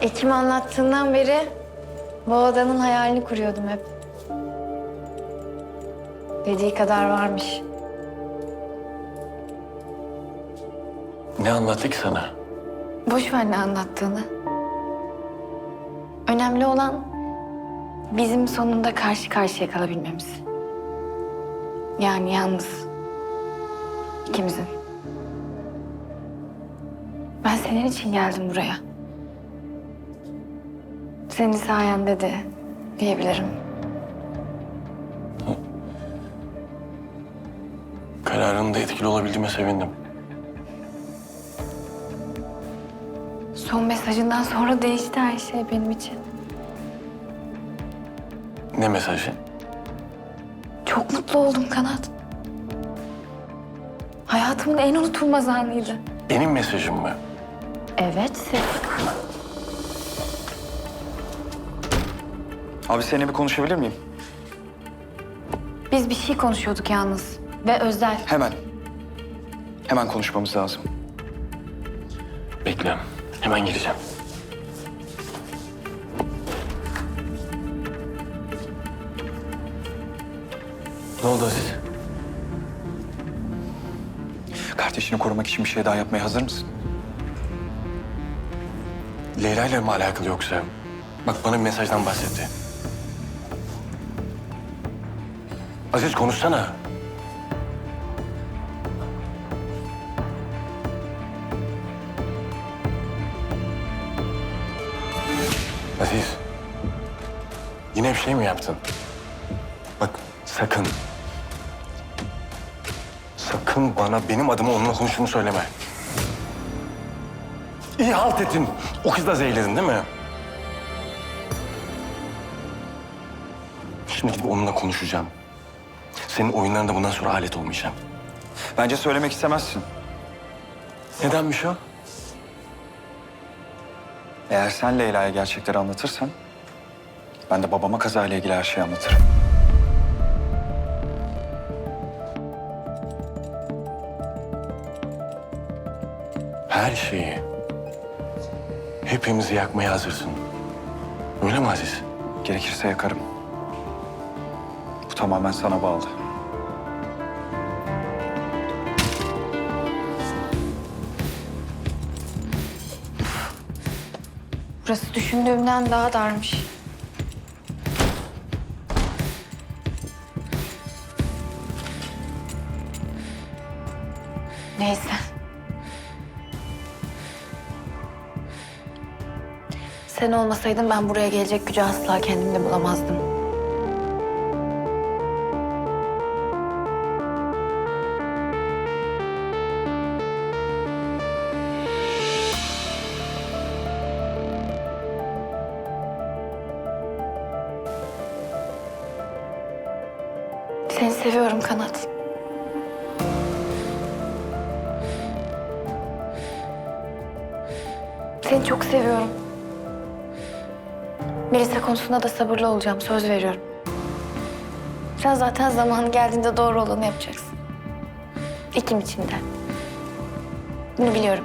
Ekim anlattığından beri bu odanın hayalini kuruyordum hep. Dediği kadar varmış. Ne anlattı ki sana? Boş ver ne anlattığını. Önemli olan bizim sonunda karşı karşıya kalabilmemiz. Yani yalnız. ikimizin. Ben senin için geldim buraya. Senin sayende de diyebilirim. Kararında etkili olabildiğime sevindim. Son mesajından sonra değişti her şey benim için. Ne mesajı? Çok mutlu oldum Kanat. Hayatımın en unutulmaz anıydı. Benim mesajım mı? Evet, Sef. Abi seninle bir konuşabilir miyim? Biz bir şey konuşuyorduk yalnız. Ve özel. Hemen. Hemen konuşmamız lazım. Bekle. Hemen geleceğim. Ne oldu Aziz? Kardeşini korumak için bir şey daha yapmaya hazır mısın? Leyla ile mi alakalı yoksa? Bak bana bir mesajdan bahsetti. Aziz konuşsana. Aziz. Yine bir şey mi yaptın? Bak sakın. Sakın bana benim adıma onunla konuştuğunu söyleme. İyi halt ettin. O kızı da zehirledin değil mi? Şimdi gidip onunla konuşacağım. Senin oyunlarında bundan sonra alet olmayacağım. Bence söylemek istemezsin. Nedenmiş o? Eğer sen Leyla'ya gerçekleri anlatırsan... ...ben de babama kazayla ilgili her şeyi anlatırım. Her şeyi. Hepimizi yakmaya hazırsın. Öyle mi Aziz? Gerekirse yakarım. Bu tamamen sana bağlı. Burası düşündüğümden daha darmış. Neyse. Sen olmasaydın ben buraya gelecek gücü asla kendimde bulamazdım. Seni seviyorum Kanat. Seni çok seviyorum. Melisa konusunda da sabırlı olacağım. Söz veriyorum. Sen zaten zamanı geldiğinde doğru olanı yapacaksın. İkim için de. Bunu biliyorum.